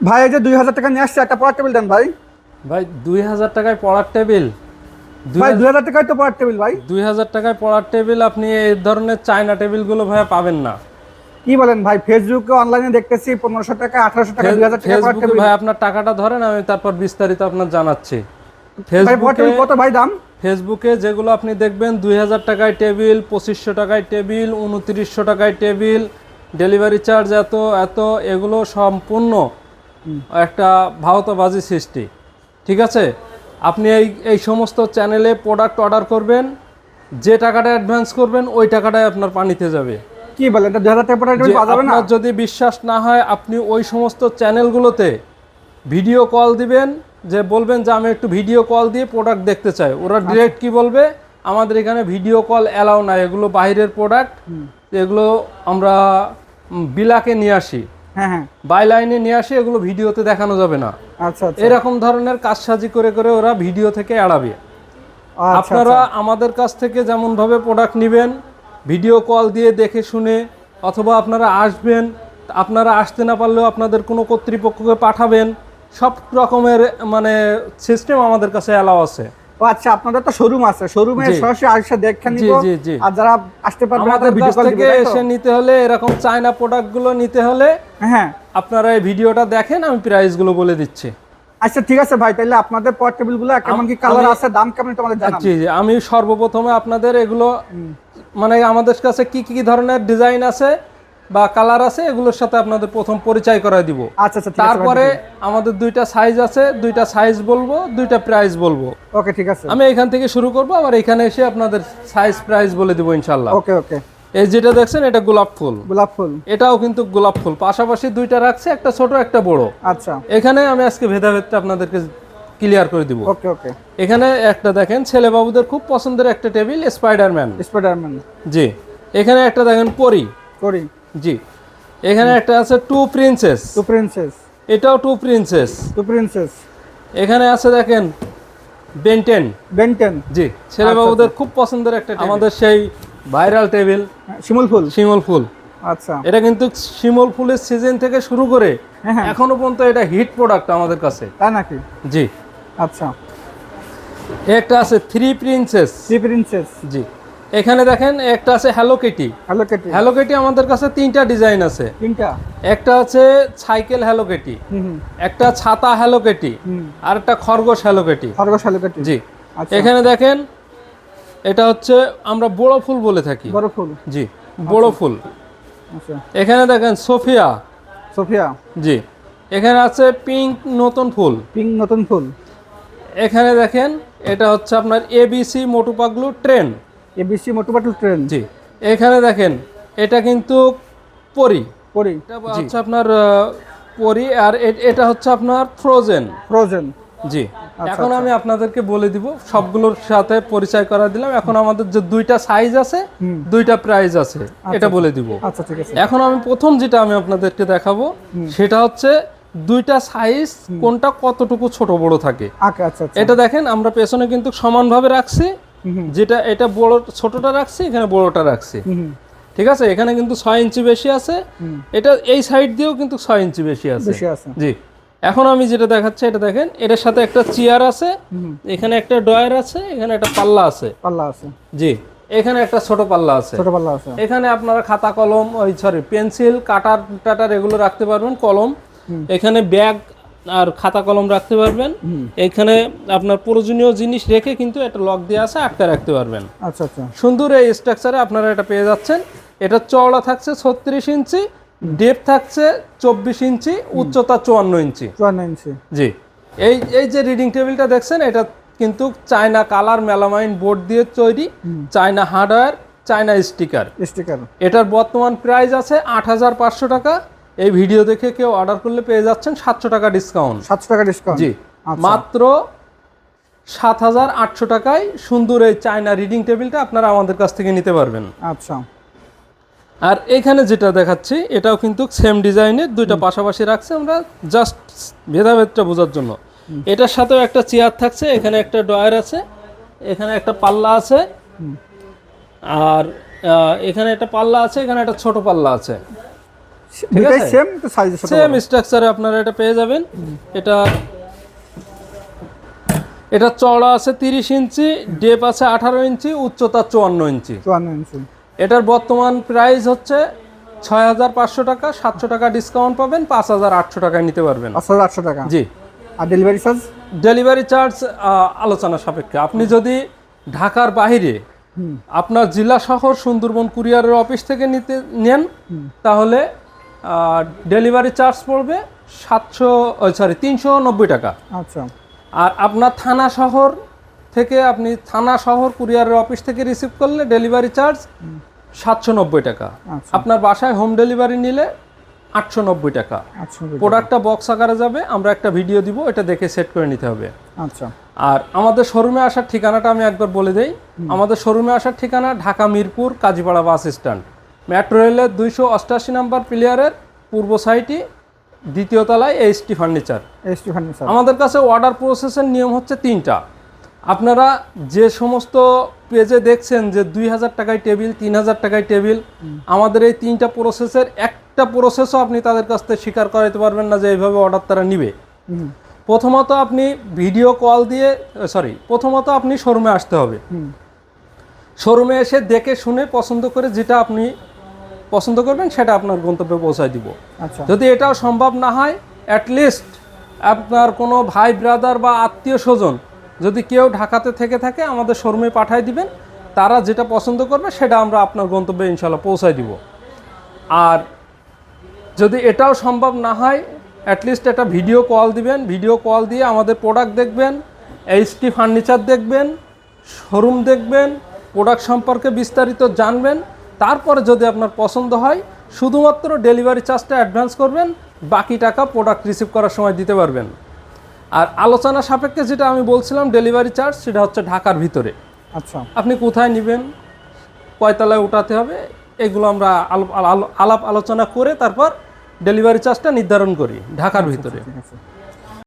ভাই এই যে দুই হাজার টাকা নিয়ে আসছে একটা পড়ার টেবিল দেন ভাই। ভাই দুই হাজার টাকায় পড়ার টেবিল? ভাই দুই হাজার টাকায় তো পড়ার টেবিল ভাই। দুই হাজার টাকায় পড়ার টেবিল আপনি এই ধরনের চায়না টেবিলগুলো ভাই পাবেন না। কি বলেন ভাই ফেসবুকে অনলাইনে দেখতেছি পনেরোশো টাকা আঠারোশো টাকা দুই হাজার টাকা পড়ার টেবিল। ভাই আপনার টাকাটা ধরেন আমি তারপর বিস্তারিত আপনার জানাচ্ছি। ফেসবুকে কত ভাই দাম? ফেসবুকে যেগুলো আপনি দেখবেন দুই হাজার টাকায় টেবিল পঁচিশশো টাকায় টেবিল উনত্রিশশো টাকায় টেবিল ডেলিভারি চার্জ এত এত এগুলো সম্পূর্ণ একটা ভাওতাবাজি সৃষ্টি ঠিক আছে? আপনি এই এই সমস্ত চ্যানেলে প্রোডাক্ট অর্ডার করবেন যে টাকাটা অ্যাডভান্স করবেন ওই টাকাটাই আপনার পানিতে যাবে। কি বলেন এটা দুই হাজার টাকা পড়ার যে পাওয়া যাবে না? আপনার যদি বিশ্বাস না হয় আপনি ওই সমস্ত চ্যানেলগুলোতে ভিডিও কল দিবেন যে বলবেন যে আমি একটু ভিডিও কল দিয়ে প্রোডাক্ট দেখতে চাই। ওরা আচ্ছা। ডিরেক্ট কি বলবে? আমাদের এখানে ভিডিও কল অ্যালাউ নাই। এগুলো বাইরের প্রোডাক্ট এগুলো আমরা বিলাকে নিয়ে আসি। বাই লাইনে নিয়ে আসি এগুলো ভিডিওতে দেখানো যাবে না। আচ্ছা আচ্ছা। এরকম ধরনের কাজসাজি করে করে ওরা ভিডিও থেকে এড়াবে। আচ্ছা আপনারা আমাদের কাছ থেকে যেমনভাবে প্রোডাক্ট নেবেন ভিডিও কল দিয়ে দেখে শুনে অথবা আপনারা আসবেন আপনারা আসতে না পারলেও আপনাদের কোনো কর্তৃপক্ষকে পাঠাবেন সব রকমের মানে সিস্টেম আমাদের কাছে অ্যালাউ আছে। ও আচ্ছা আপনাদের তো শোরুম আছে শোরুমে। সরাসরি আসে দেখে নিব। আর যারা আসতে পারবে আমাদের ভিডিও কল থেকে? এসে নিতে হলে এরকম চায়না প্রোডাক্টগুলো নিতে হলে হ্যাঁ আপনারা এই ভিডিওটা দেখেন আমি প্রাইসগুলো বলে দিচ্ছি আচ্ছা ঠিক আছে ভাই তাহলে আপনাদের পর টেবিলগুলো কেমন কি কালার আছে দাম কেমন তোমাদের জানান জি জি আমি সর্বপ্রথমে আপনাদের এগুলো মানে আমাদের কাছে কি কি ধরনের ডিজাইন আছে বা কালার আছে এগুলোর সাথে আপনাদের প্রথম পরিচয় করায় দিব। আচ্ছা আচ্ছা তারপরে আমাদের দুইটা সাইজ আছে দুইটা সাইজ বলব দুইটা প্রাইস বলব। ওকে ঠিক আছে। আমি এখান থেকে শুরু করব আবার এখানে এসে আপনাদের সাইজ প্রাইস বলে দিব ইনশাল্লাহ ওকে ওকে এই যেটা দেখছেন এটা গোলাপ ফুল। গোলাপ ফুল। এটাও কিন্তু গোলাপ ফুল। পাশাপাশি দুইটা রাখছে একটা ছোট একটা বড়। আচ্ছা। এখানে আমি আজকে ভেদাভেদটা আপনাদেরকে ক্লিয়ার করে দিব। ওকে ওকে এখানে একটা দেখেন ছেলে বাবুদের খুব পছন্দের একটা টেবিল স্পাইডারম্যান স্পাইডারম্যান জি। এখানে একটা দেখেন পরি। করি জি। এখানে একটা আছে টু প্রিন্সেস টু প্রিন্সেস এটাও টু প্রিন্সেস টু প্রিন্সেস এখানে আছে দেখেন বেন্টেন বেন্টেন জি ছেলে বাবুদের খুব পছন্দের একটা আমাদের সেই ভাইরাল টেবিল শিমুল ফুল। শিমল ফুল। আচ্ছা। এটা কিন্তু শিমল ফুলের সিজন থেকে শুরু করে হ্যাঁ, হ্যাঁ। এখনও পর্যন্ত এটা হিট প্রোডাক্ট আমাদের কাছে। তাই নাকি? জি। আচ্ছা। একটা আছে থ্রি প্রিন্সেস থ্রি প্রিন্সেস জি। এখানে দেখেন একটা আছে hello kitty hello kitty hello kitty আমাদের কাছে তিনটা ডিজাইন আছে। তিনটা। একটা আছে সাইকেল হ্যালো কেটি একটা ছাতা হ্যালো কেটি আর একটা খরগোশ হ্যালো কেটি খরগোশ হ্যালো কেটি জি। আচ্ছা। এখানে দেখেন এটা হচ্ছে আমরা বড় ফুল বলে থাকি। বড় ফুল। জি বড় ফুল। আচ্ছা। এখানে দেখেন সোফিয়া সোফিয়া জি। এখানে আছে পিঙ্ক নতুন ফুল। পিঙ্ক নতুন ফুল। এখানে দেখেন এটা হচ্ছে আপনার ABC Motu Patlu train. ABC Motu Patlu train জি। এখানে দেখেন এটা কিন্তু পরি। পরি। এটা হচ্ছে আপনার পরি আর এটা হচ্ছে আপনার ফ্রোজেন ফ্রোজেন জি। এখন আমি আপনাদেরকে বলে দিব সবগুলোর সাথে পরিচয় করা দিলাম। এখন আমাদের যে দুইটা সাইজ আছে দুইটা প্রাইস আছে এটা বলে দিব। আচ্ছা ঠিক আছে। এখন আমি প্রথম যেটা আমি আপনাদেরকে দেখাবো সেটা হচ্ছে দুইটা সাইজ কোনটা কতটুকু ছোট বড় থাকে। আচ্ছা আচ্ছা আচ্ছা। এটা দেখেন আমরা পেছনে কিন্তু সমানভাবে রাখছি। যেটা এটা বড় ছোটটা রাখছি এখানে বড়টা রাখছি। ঠিক আছে? এখানে কিন্তু ছয় ইঞ্চি বেশি আছে। এটা এই সাইড দিয়েও কিন্তু ছয় ইঞ্চি বেশি আছে। জি। এখন আমি যেটা দেখাচ্ছি এটা দেখেন এটার সাথে একটা চেয়ার আছে এখানে একটা ডয়ার আছে এখানে একটা পাল্লা আছে। পাল্লা আছে। জি। এখানে একটা ছোট পাল্লা আছে। ছোট পাল্লা আছে। এখানে আপনারা খাতা কলম ওই সরি পেন্সিল কাটার টাটার এগুলো রাখতে পারবেন কলম। এখানে ব্যাগ আর খাতা কলম রাখতে পারবেন। এখানে আপনার প্রয়োজনীয় জিনিস রেখে কিন্তু একটা লক দিয়ে আছে আটকে রাখতে পারবেন। আচ্ছা আচ্ছা। সুন্দর এই স্ট্রাকচারে আপনারা এটা পেয়ে যাচ্ছেন। এটা চওড়া থাকছে ছত্রিশ ইঞ্চি ডেপ থাকছে চব্বিশ ইঞ্চি উচ্চতা চুয়ান্ন ইঞ্চি। চুয়ান্ন ইঞ্চি। জি। এই এই যে রিডিং টেবিলটা দেখছেন এটা কিন্তু চায়না কালার মেলামাইন বোর্ড দিয়ে তৈরি China hardware China sticker sticker এটার বর্তমান প্রাইস আছে আট হাজার পাঁচশো টাকা। এই ভিডিও দেখে কেউ অর্ডার করলে পেয়ে যাচ্ছেন সাতশো টাকা ডিসকাউন্ট সাতশো টাকা ডিসকাউন্ট জি মাত্র সাত হাজার আটশো টাকায় সুন্দর এই চায়না রিডিং টেবিলটা আপনারা আমাদের কাছ থেকে নিতে পারবেন। আচ্ছা। আর এখানে যেটা দেখাচ্ছি এটাও কিন্তু সেম ডিজাইনের দুইটা পাশাপাশি রাখছে আমরা জাস্ট ভেদাভেদটা বোঝার জন্য। এটার সাথেও একটা চেয়ার থাকছে এখানে একটা ডয়ার আছে এখানে একটা পাল্লা আছে। আর এখানে একটা পাল্লা আছে এখানে একটা ছোট পাল্লা আছে। দুটাই সেম তো সাইজ সেম স্ট্রাকচারে আপনারা এটা পেয়ে যাবেন। এটা এটা চড়া আছে তিরিশ ইঞ্চি ডেপ আছে আঠারো ইঞ্চি উচ্চতা চুয়ান্ন ইঞ্চি। চুয়ান্ন ইঞ্চি। এটার বর্তমান প্রাইস হচ্ছে ছয় হাজার পাঁচশো টাকা সাতশো টাকা ডিসকাউন্ট পাবেন পাঁচ হাজার আটশো টাকায় নিতে পারবেন। পাঁচ হাজার আটশো টাকা? জি। আর ডেলিভারি চার্জ ডেলিভারি চার্জ আলোচনা সাপেক্ষে। আপনি যদি ঢাকার বাইরে আপনার জেলা শহর সুন্দরবন কুরিয়ারের অফিস থেকে নিতে নেন তাহলে ডেলিভারি চার্জ পড়বে সাতশো সরি তিনশো নব্বই টাকা। আচ্ছা। আর আপনার থানা শহর থেকে আপনি থানা শহর কুরিয়ারের অফিস থেকে রিসিভ করলে ডেলিভারি চার্জ সাতশো নব্বই টাকা। আচ্ছা। আপনার বাসায় হোম ডেলিভারি নিলে আটশো নব্বই টাকা। আচ্ছা প্রোডাক্টটা বক্স আকারে যাবে আমরা একটা ভিডিও দিব এটা দেখে সেট করে নিতে হবে। আচ্ছা। আর আমাদের শোরুমে আসার ঠিকানাটা আমি একবার বলে দেই। আমাদের শোরুমে আসার ঠিকানা Dhaka Mirpur Kazipara bus stand. Metro রেলের দুইশো অষ্টাশি নাম্বার প্লেয়ারের পূর্ব সাইটে দ্বিতীয় তলায় এইচটি ফার্নিচার। ST furniture. আমাদের কাছে অর্ডার প্রসেসের নিয়ম হচ্ছে তিনটা। আপনারা যে সমস্ত পেজে দেখছেন যে দুই হাজার টাকায় টেবিল তিন হাজার টাকায় টেবিল আমাদের এই তিনটা প্রসেসের একটা প্রসেসও আপনি তাদের কাছ থেকে স্বীকার করাতে পারবেন না যে এইভাবে অর্ডার তারা নিবে। প্রথমত আপনি ভিডিও কল দিয়ে সরি প্রথমত আপনি শোরুমে আসতে হবে। শোরুমে এসে দেখে শুনে পছন্দ করে যেটা আপনি পছন্দ করবেন সেটা আপনার গন্তব্যে পৌঁছায় দিব। আচ্ছা। যদি এটাও সম্ভব না হয় অ্যাটলিস্ট আপনার কোনো ভাই ব্রাদার বা আত্মীয় স্বজন যদি কেউ ঢাকাতে থেকে থাকে আমাদের শোরুমে পাঠায় দিবেন তারা যেটা পছন্দ করবে সেটা আমরা আপনার গন্তব্যে ইনশাল্লাহ পৌঁছায় দিব। আর যদি এটাও সম্ভব না হয় অ্যাটলিস্ট একটা ভিডিও কল দিবেন। ভিডিও কল দিয়ে আমাদের প্রোডাক্ট দেখবেন এইচটি ফার্নিচার দেখবেন শোরুম দেখবেন প্রোডাক্ট সম্পর্কে বিস্তারিত জানবেন। তারপরে যদি আপনার পছন্দ হয় শুধুমাত্র ডেলিভারি চার্জটা অ্যাডভান্স করবেন বাকি টাকা প্রোডাক্ট রিসিভ করার সময় দিতে পারবেন। আর আলোচনা সাপেক্ষে যেটা আমি বলছিলাম ডেলিভারি চার্জ সেটা হচ্ছে ঢাকার ভিতরে। আচ্ছা। আপনি কোথায় নেবেন কয়তলায় উঠাতে হবে এগুলো আমরা আলাপ আলোচনা করে তারপর ডেলিভারি চার্জটা নির্ধারণ করি ঢাকার ভিতরে। ঠিক আছে।